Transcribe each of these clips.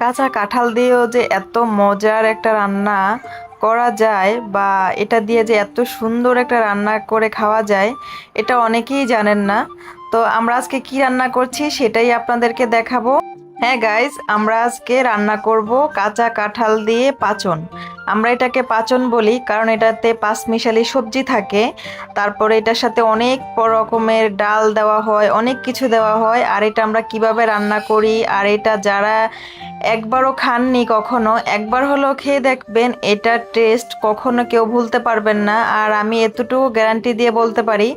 কাঁচা কাঁঠাল দিয়েও যে এত মজার একটা রান্না করা যায় বা এটা দিয়ে যে এত সুন্দর একটা রান্না করে খাওয়া যায়, এটা অনেকেই জানেন না। তো আমরা আজকে কি রান্না করছি সেটাই আপনাদেরকে দেখাবো। হ্যাঁ গাইজ আমরা আজকে রান্না করব কাঁচা কাঁঠাল দিয়ে পাচন। আমরা এটাকে পাচন বলি কারণ এটাতে পাঁচমিশালি সবজি থাকে। তারপরে এটার সাথে অনেক রকমের ডাল দেওয়া হয়, অনেক কিছু দেওয়া হয়। আর এটা আমরা কীভাবে রান্না করি? আর এটা যারা একবারও খাননি কখনো, একবার হলেও খেয়ে দেখবেন এটার টেস্ট কখনো কেউ ভুলতে পারবেন না। আর আমি এতটুকু গ্যারান্টি দিয়ে বলতে পারি,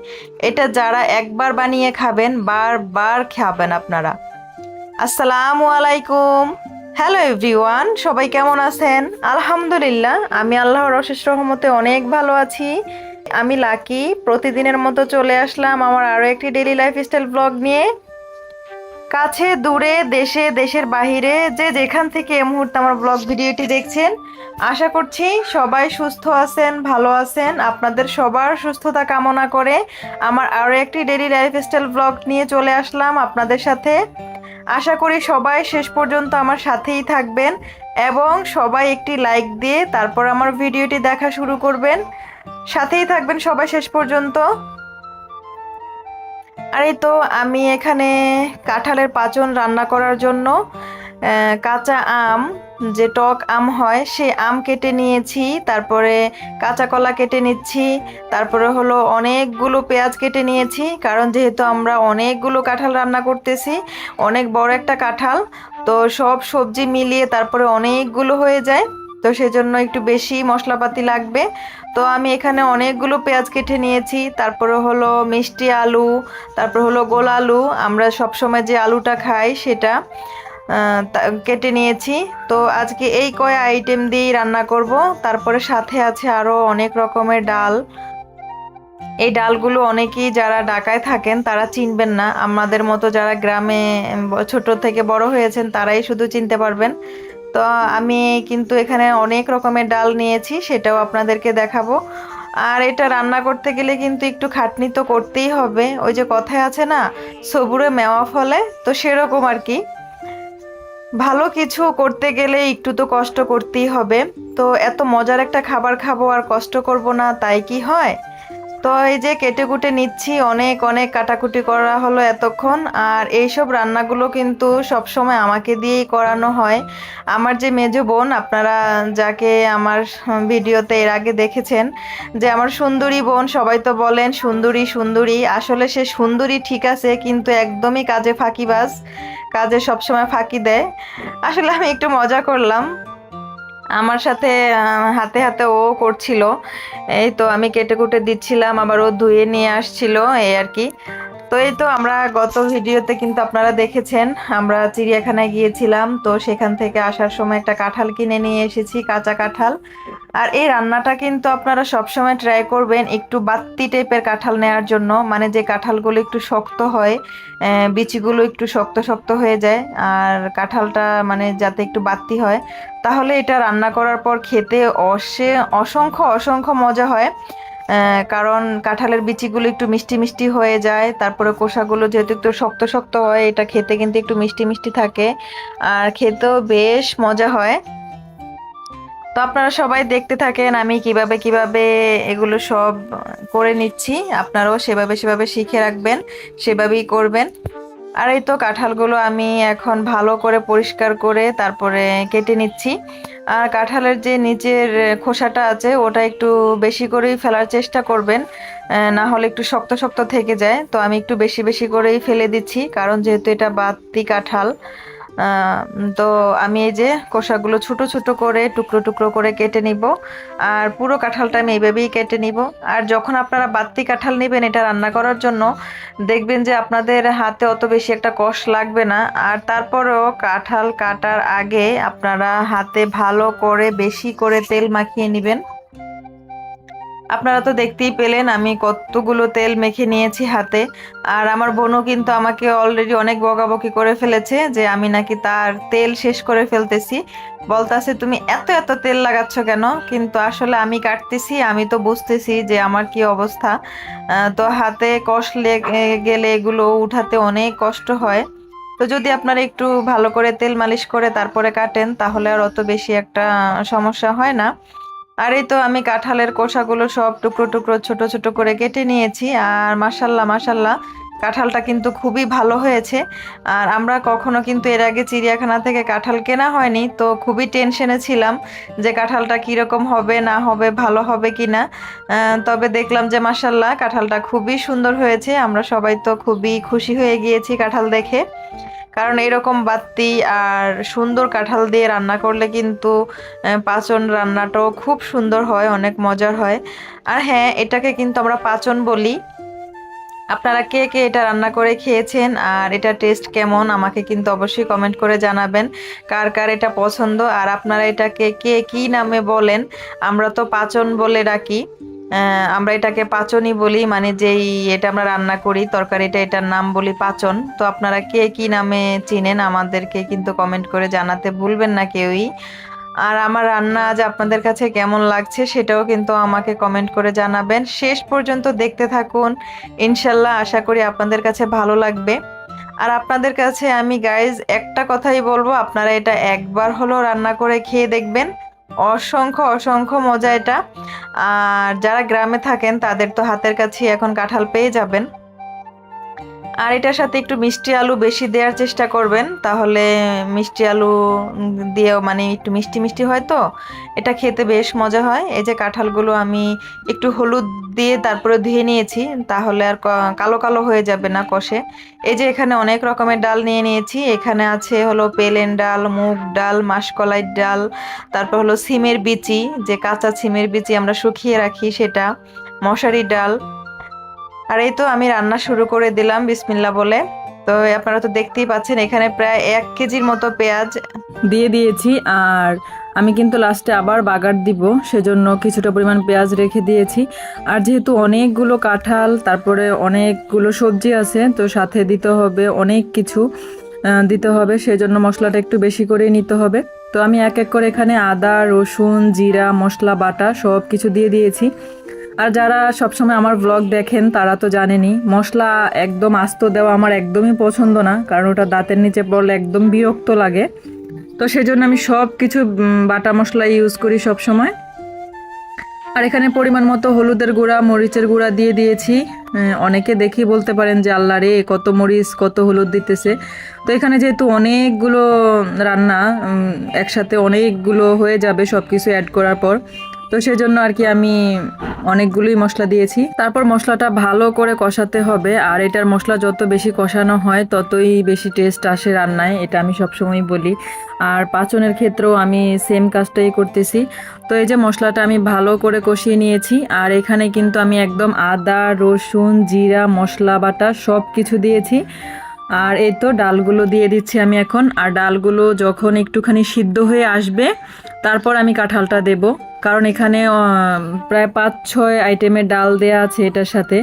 এটা যারা একবার বানিয়ে খাবেন, বারবার খাবেন আপনারা। আসসালামু আলাইকুম। হ্যালো এভরিওয়ান সবাই কেমন আছেন? আলহামদুলিল্লাহ, আমি আল্লাহর অশেষ রহমতে অনেক ভালো আছি। আমি লাকি, প্রতিদিনের মতো চলে আসলাম আমার আরও একটি ডেইলি লাইফস্টাইল ব্লগ নিয়ে। কাছে, দূরে, দেশে, দেশের বাহিরে, যে যেখান থেকে এই মুহূর্তে আমার ব্লগ ভিডিওটি দেখছেন, আশা করছি সবাই সুস্থ আছেন, ভালো আছেন, আপনাদের সবার সুস্থতা কামনা করে আমার আরও একটি ডেইলি লাইফস্টাইল ব্লগ নিয়ে চলে আসলাম আপনাদের সাথে। আশা করি সবাই শেষ পর্যন্ত আমার সাথেই থাকবেন এবং সবাই একটি লাইক দিয়ে তারপর আমার ভিডিওটি দেখা শুরু করবেন। সাথেই থাকবেন সবাই শেষ পর্যন্ত। আর এই তো, আমি এখানে কাঁঠালের পাচন রান্না করার জন্য কাঁচা আম, যে টক আম হয়, সে আম কেটে নিয়েছি, তারপরে কাঁচা কলা কেটে নিচ্ছি, তারপরে হলো অনেকগুলো পেঁয়াজ কেটে নিয়েছি, কারণ যেহেতু আমরা অনেকগুলো কাঁঠাল রান্না করতেছি, অনেক বড় একটা কাঁঠাল, তো সব সবজি মিলিয়ে তারপরে অনেকগুলো হয়ে যায়, তো সেজন্য একটু বেশি মশলাপাতি লাগবে। তো আমি এখানে অনেকগুলো পেঁয়াজ কেটে নিয়েছি, তারপরে হলো মিষ্টি আলু, তারপর হলো গোল আলু, আমরা সবসময় যে আলুটা খাই সেটা। কেটে নিয়েছি। তো আজকে এই কয় আইটেম দিয়েই রান্না করব। তারপরে সাথে আছে আরও অনেক রকমের ডাল। এই ডালগুলো অনেকেই যারা ঢাকায় থাকেন, তারা চিনবেন না। আমাদের মতো যারা গ্রামে ছোট থেকে বড় হয়েছেন, তারাই শুধু চিনতে পারবেন। তো আমি কিন্তু এখানে অনেক রকমের ডাল নিয়েছি, সেটাও আপনাদেরকে দেখাবো। আর এটা রান্না করতে গেলে কিন্তু একটু খাটনি তো করতেই হবে। ওই যে কথায় আছে না, সবুরে মেওয়া ফলে তো সেরকম আর কি। ভালো কিছু করতে গেলে একটু তো কষ্ট করতেই হবে। তো এত মজার একটা খাবার খাব আর কষ্ট করব না, তাই কি হয়? তো এই যে কেটে কুটে নিচ্ছি, অনেক অনেক কাটাকুটি করা হলো এতক্ষণ। আর এইসব রান্নাগুলো কিন্তু সবসময় আমাকে দিয়েই করানো হয়। আমার যে মেজো বোন, আপনারা যাকে আমার ভিডিওতে এর আগে দেখেছেন, যে আমার সুন্দরী বোন, সবাই তো বলেন সুন্দরী সুন্দরী। আসলে সে সুন্দরী ঠিক আছে, কিন্তু একদমই কাজে ফাঁকিবাজ। কাজে সবসময় ফাঁকি দেয়। আসলে আমি একটু মজা করলাম। আমার সাথে হাতে হাতে ও করছিল। এই তো আমি কেটে কুটে দিচ্ছিলাম, আবার ও ধুয়ে নিয়ে আসছিল, এই আর কি। তো এই তো আমরা গত ভিডিওতে কিন্তু আপনারা দেখেছেন, আমরা চিড়িয়াখানায় গিয়েছিলাম, তো সেখান থেকে আসার সময় একটা কাঁঠাল কিনে নিয়ে এসেছি, কাঁচা কাঁঠাল। আর এই রান্নাটা কিন্তু আপনারা সবসময় ট্রাই করবেন একটু বাত্তি টাইপের কাঁঠাল নেওয়ার জন্য মানে যে কাঁঠালগুলো একটু শক্ত হয় বিচিগুলো একটু শক্ত শক্ত হয়ে যায়, আর কাঁঠালটা মানে যাতে একটু বাত্তি হয়। তাহলে এটা রান্না করার পর খেতে অসে, অসংখ্য অসংখ্য মজা হয়। কারণ কাঁঠালের বিচিগুলো একটু মিষ্টি মিষ্টি হয়ে যায়, তারপরে কোষাগুলো যেহেতু একটু শক্ত শক্ত হয়, এটা খেতে কিন্তু একটু মিষ্টি মিষ্টি থাকে, আর খেতেও বেশ মজা হয়। তো আপনারা সবাই দেখতে থাকেন, আমি কীভাবে কীভাবে এগুলো সব করে নিচ্ছি, আপনারাও সেভাবে সেভাবে শিখে রাখবেন, সেভাবেই করবেন। আর এই তো কাঁঠালগুলো আমি এখন ভালো করে পরিষ্কার করে তারপরে কেটে নিচ্ছি। আর কাঁঠালের যে নিচের খোসাটা আছে, ওটা একটু বেশি করেই ফেলার চেষ্টা করবেন। না হলে একটু শক্ত শক্ত থেকে যায়। তো আমি একটু বেশি বেশি করেই ফেলে দিচ্ছি, কারণ যেহেতু এটা বাতি কাঁঠাল তো আমি এই যে খোসাগুলো ছোট ছোট করে, টুকরো টুকরো করে কেটে নিব। আর পুরো কাঁঠালটা আমি এইভাবেই কেটে নিব। আর যখন আপনারা বাত্তি কাঁঠাল নেবেন এটা রান্না করার জন্য, দেখবেন যে আপনাদের হাতে অত বেশি একটা কষ লাগবে না। আর তারপরেও কাঁঠাল কাটার আগে আপনারা হাতে ভালো করে, বেশি করে তেল মাখিয়ে নেবেন। আপনারা তো দেখতেই পেলেন, আমি কতগুলো তেল মেখে নিয়েছি হাতে। আর আমার বোনও কিন্তু আমাকে অলরেডি অনেক বকাবকি করে ফেলেছে যে আমি নাকি তার তেল শেষ করে ফেলতেছি। বলতাছে, তুমি এত এত তেল লাগাচ্ছ কেন? কিন্তু আসলে আমি কাটতেছি, আমি তো বুঝতেছি যে আমার কি অবস্থা। তো হাতে কষ গেলে এগুলো উঠাতে অনেক কষ্ট হয়। তো যদি আপনারা একটু ভালো করে তেল মালিশ করে তারপরে কাটেন, তাহলে আর অত বেশি একটা সমস্যা হয় না। আর এই তো আমি কাঁঠালের কোষাগুলো সব টুকরো টুকরো, ছোট ছোট করে কেটে নিয়েছি আর মাসাল্লাহ মাসাল্লাহ কাঁঠালটা কিন্তু খুবই ভালো হয়েছে। আর আমরা কখনো কিন্তু এর আগে চিড়িয়াখানা থেকে কাঁঠাল কেনা হয়নি, তো খুবই টেনশনে ছিলাম যে কাঁঠালটা কীরকম হবে, না হবে, ভালো হবে কি না তবে দেখলাম যে মাসাল্লাহ কাঁঠালটা খুবই সুন্দর হয়েছে। আমরা সবাই তো খুবই খুশি হয়ে গিয়েছি কাঁঠাল দেখে। কারণ এরকম বাত্তি আর সুন্দর কাঁঠাল দিয়ে রান্না করলে কিন্তু পাচন রান্নাটাও খুব সুন্দর হয়, অনেক মজার হয়। আর হ্যাঁ এটাকে কিন্তু আমরা পাচন বলি। আপনারা কে কে এটা রান্না করে খেয়েছেন আর এটা টেস্ট কেমন, আমাকে কিন্তু অবশ্যই কমেন্ট করে জানাবেন, কার কার এটা পছন্দ। আর আপনারা এটাকে কে কি নামে বলেন, আমরা তো পাচন বলে ডাকি। আমরা এটাকে পাচনই বলি মানে যেই এটা আমরা রান্না করি, তরকারিটা এটার নাম বলি পাচন। তো আপনারা কে কি নামে চিনেন আমাদেরকে কিন্তু কমেন্ট করে জানাতে ভুলবেন না কেউই। আর আমার রান্না আজ আপনাদের কাছে কেমন লাগছে সেটাও কিন্তু আমাকে কমেন্ট করে জানাবেন। শেষ পর্যন্ত দেখতে থাকুন। ইনশাল্লাহ আশা করি আপনাদের কাছে ভালো লাগবে। আর আপনাদের কাছে আমি গাইজ একটা কথাই বলব, আপনারা এটা একবার হলেও রান্না করে খেয়ে দেখবেন। অসংখ্য অসংখ্য মজা এটা। আর যারা গ্রামে থাকেন, তাদের তো হাতের কাছে এখন কাঁঠাল পেয়ে যাবেন। আর এটার সাথে একটু মিষ্টি আলু বেশি দেওয়ার চেষ্টা করবেন, তাহলে মিষ্টি আলু দিয়েও মানে একটু মিষ্টি মিষ্টি হয় তো, এটা খেতে বেশ মজা হয়। এই যে কাঁঠালগুলো আমি একটু হলুদ দিয়ে তারপরে ধুয়ে নিয়েছি, তাহলে আর কালো কালো হয়ে যাবে না কষে। এই যে এখানে অনেক রকমের ডাল নিয়ে নিয়েছি, এখানে আছে হলো পেলেন ডাল, মুগ ডাল, মাসকলাই ডাল, তারপর হলো সিমের বিচি, যে কাঁচা সিমের বিচি আমরা শুকিয়ে রাখি সেটা, মশারি ডাল আর এই তো আমি রান্না শুরু করে দিলাম বিসমিল্লা বলে। তো আপনারা তো দেখতেই পাচ্ছেন, এখানে প্রায় এক কেজির মতো পেঁয়াজ। দিয়ে দিয়েছি, আর আমি কিন্তু লাস্টে আবার বাগার দিব, সেজন্য কিছুটা পরিমাণ পেঁয়াজ রেখে দিয়েছি। আর যেহেতু অনেকগুলো কাঁঠাল, তারপরে অনেকগুলো সবজি আছে, তো সাথে দিতে হবে অনেক কিছু দিতে হবে, সেজন্য মশলাটা একটু বেশি করেই নিতে হবে। তো আমি এক এক করে এখানে আদা, রসুন, জিরা, মশলা, বাটা সব কিছু দিয়ে দিয়েছি। আর যারা সবসময় আমার ব্লগ দেখেন, তারা তো জানেনি মশলা একদম আস্ত দেওয়া আমার একদমই পছন্দ না, কারণ ওটা দাঁতের নিচে পড়লে একদম বিরক্ত লাগে। তো সেজন্য আমি সব কিছু বাটা মশলা ইউজ করি সব সময় আর এখানে পরিমাণ মতো হলুদের গুঁড়া, মরিচের গুঁড়া দিয়ে দিয়েছি। অনেকে দেখি বলতে পারেন যে, আল্লাহ রে, কত মরিচ, কত হলুদ দিতেছে। তো এখানে যেহেতু অনেকগুলো রান্না একসাথে অনেকগুলো হয়ে যাবে সব কিছু অ্যাড করার পর তো সেজন্য আর কি আমি অনেকগুলোই মশলা দিয়েছি। তারপর মশলাটা ভালো করে কষাতে হবে, আর এটার মশলা যত বেশি কষানো হয়, ততই বেশি টেস্ট আসে রান্নায়, এটা আমি সবসময় বলি। আর পাচনের ক্ষেত্রেও আমি সেম কাজটাই করতেছি। তো এই যে মশলাটা আমি ভালো করে কষিয়ে নিয়েছি, আর এখানে কিন্তু আমি একদম আদা, রসুন, জিরা, মশলা বাটা সব কিছু দিয়েছি। আর এই তো ডালগুলো দিয়ে দিচ্ছি আমি এখন। আর ডালগুলো যখন একটুখানি সিদ্ধ হয়ে আসবে, তারপর আমি কাঁঠালটা দেব। কারণ এখানে প্রায় পাঁচ ছয় আইটেমের ডাল দেয়া আছে এটার সাথে।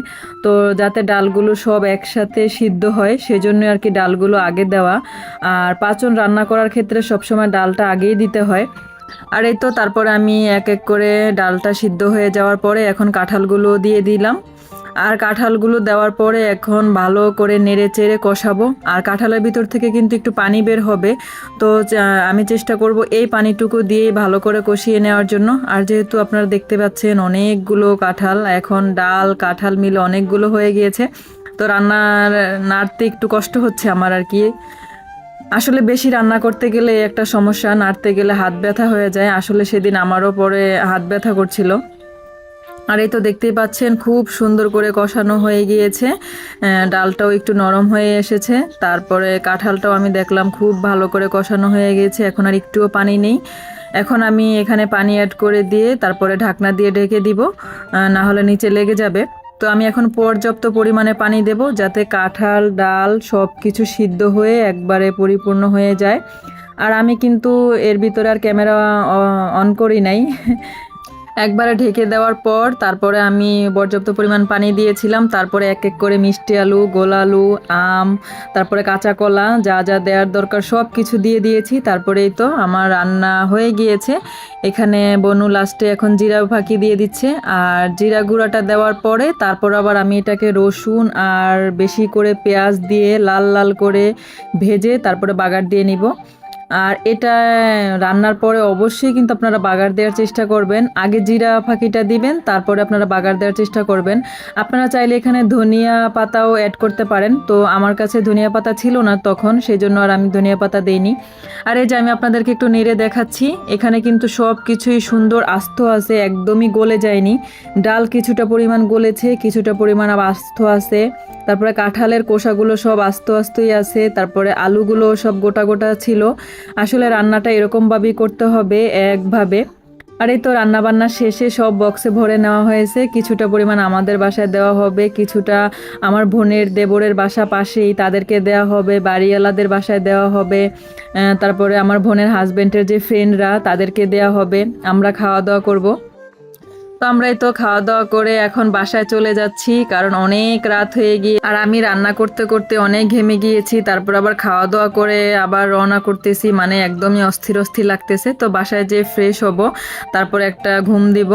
তো যাতে ডালগুলো সব একসাথে সিদ্ধ হয়, সেজন্য আর কি ডালগুলো আগে দেওয়া। আর পাচন রান্না করার ক্ষেত্রে সবসময় ডালটা আগেই দিতে হয়। আর এই তো তারপরে আমি এক এক করে ডালটা সিদ্ধ হয়ে যাওয়ার পরে এখন কাঁঠালগুলো দিয়ে দিলাম। আর কাঁঠালগুলো দেওয়ার পরে এখন ভালো করে নেড়ে চেড়ে কষাবো। আর কাঁঠালের ভিতর থেকে কিন্তু একটু পানি বের হবে। তো আমি চেষ্টা করব এই পানিটুকু দিয়ে ভালো করে কষিয়ে নেওয়ার জন্য। আর যেহেতু আপনারা দেখতে পাচ্ছেন অনেকগুলো কাঁঠাল, এখন ডাল, কাঁঠাল মিলে অনেকগুলো হয়ে গিয়েছে। তো রান্নার, নাড়তে একটু কষ্ট হচ্ছে আমার আর কি। আসলে বেশি রান্না করতে গেলে একটা সমস্যা, নাড়তে গেলে হাত ব্যথা হয়ে যায়। আসলে সেদিন আমারও পরে হাত ব্যথা করছিল। আর এই তো দেখতেই পাচ্ছেন, খুব সুন্দর করে কষানো হয়ে গিয়েছে। ডালটাও একটু নরম হয়ে এসেছে। তারপরে কাঁঠালটাও আমি দেখলাম খুব ভালো করে কষানো হয়ে গিয়েছে, এখন আর একটুও পানি নেই। এখন আমি এখানে পানি অ্যাড করে দিয়ে তারপরে ঢাকনা দিয়ে ঢেকে দিব না হলে নিচে লেগে যাবে। তো আমি এখন পর্যাপ্ত পরিমাণে পানি দেব যাতে কাঁঠাল, ডাল সব কিছু সিদ্ধ হয়ে একবারে পরিপূর্ণ হয়ে যায়। আর আমি কিন্তু এর ভিতরে আর ক্যামেরা অন করি নাই। একবারে ঢেকে দেওয়ার পর তারপরে আমি পর্যাপ্ত পরিমাণ পানি দিয়েছিলাম। তারপরে এক এক করে মিষ্টি আলু, গোল আলু, আম, তারপরে কাঁচা কলা, যা যা দেওয়ার দরকার সব কিছু দিয়ে দিয়েছি। তারপরেই তো আমার রান্না হয়ে গিয়েছে। এখানে বনু লাস্টে এখন জিরা ফাঁকি দিয়ে দিচ্ছে। আর জিরা গুঁড়াটা দেওয়ার পরে তারপর আবার আমি এটাকে রসুন আর বেশি করে পেঁয়াজ দিয়ে লাল লাল করে ভেজে তারপরে বাগার দিয়ে নিব। আর এটা রান্নার পরে অবশ্যই কিন্তু আপনারা বাগার দেওয়ার চেষ্টা করবেন। আগে জিরা ফাঁকিটা দিবেন, তারপরে আপনারা বাগার দেওয়ার চেষ্টা করবেন। আপনারা চাইলে এখানে ধনিয়া পাতাও অ্যাড করতে পারেন। তো আমার কাছে ধনিয়া পাতা ছিল না তখন সেই জন্য আর আমি ধনিয়া পাতা দেইনি। আর এই যে আমি আপনাদেরকে একটু নেড়ে দেখাচ্ছি, এখানে কিন্তু সব কিছুই সুন্দর আস্ত আছে, একদমই গলে যায়নি। ডাল কিছুটা পরিমাণ গলেছে, কিছুটা পরিমাণ আবার আস্ত আছে। তারপরে কাঁঠালের কোষাগুলো সব আস্ত আস্তই আছে, তারপরে আলুগুলো সব গোটা গোটা ছিল। আসলে রান্নাটা এরকমভাবেই করতে হবে একভাবে। আর এই তো রান্নাবান্না শেষে সব বক্সে ভরে নেওয়া হয়েছে। কিছুটা পরিমাণ আমাদের বাসায় দেওয়া হবে, কিছুটা আমার বোনের, দেবরের বাসা পাশেই তাদেরকে দেওয়া হবে, বাড়িওয়ালাদের বাসায় দেওয়া হবে। তারপরে আমার বোনের হাজবেন্ডের যে ফ্রেন্ডরা তাদেরকে দেওয়া হবে। আমরা খাওয়া দাওয়া করব। তো আমরা এই তো খাওয়া দাওয়া করে এখন বাসায় চলে যাচ্ছি, কারণ অনেক রাত হয়ে গিয়ে আর আমি রান্না করতে করতে অনেক ঘেমে গিয়েছি, তারপর আবার খাওয়া দাওয়া করে আবার রওনা করতেছি মানে একদমই অস্থির অস্থির লাগতেছে। তো বাসায় যে ফ্রেশ হব, তারপর একটা ঘুম দিব।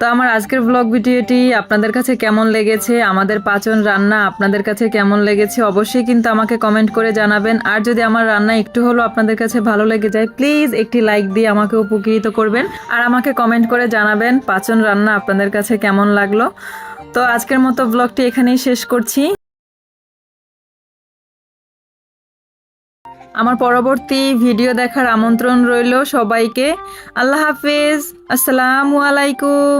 তো আমার আজকের ব্লগ ভিডিওটি আপনাদের কাছে কেমন লেগেছে, আমাদের পাচন রান্না আপনাদের কাছে কেমন লেগেছে অবশ্যই কিন্তু আমাকে কমেন্ট করে জানাবেন। আর যদি আমার রান্না একটু হলো আপনাদের কাছে ভালো লেগে যায় প্লিজ একটি লাইক দিয়ে আমাকে উপকৃত করবেন। আর আমাকে কমেন্ট করে জানাবেন পাচন রান্না আপনাদের কাছে কেমন লাগল। তো আজকের মতো ব্লগটি এখানেই শেষ করছি। আমার পরবর্তী ভিডিও দেখার আমন্ত্রণ রইল সবাইকে। আল্লাহ হাফিজ। আসসালামু আলাইকুম।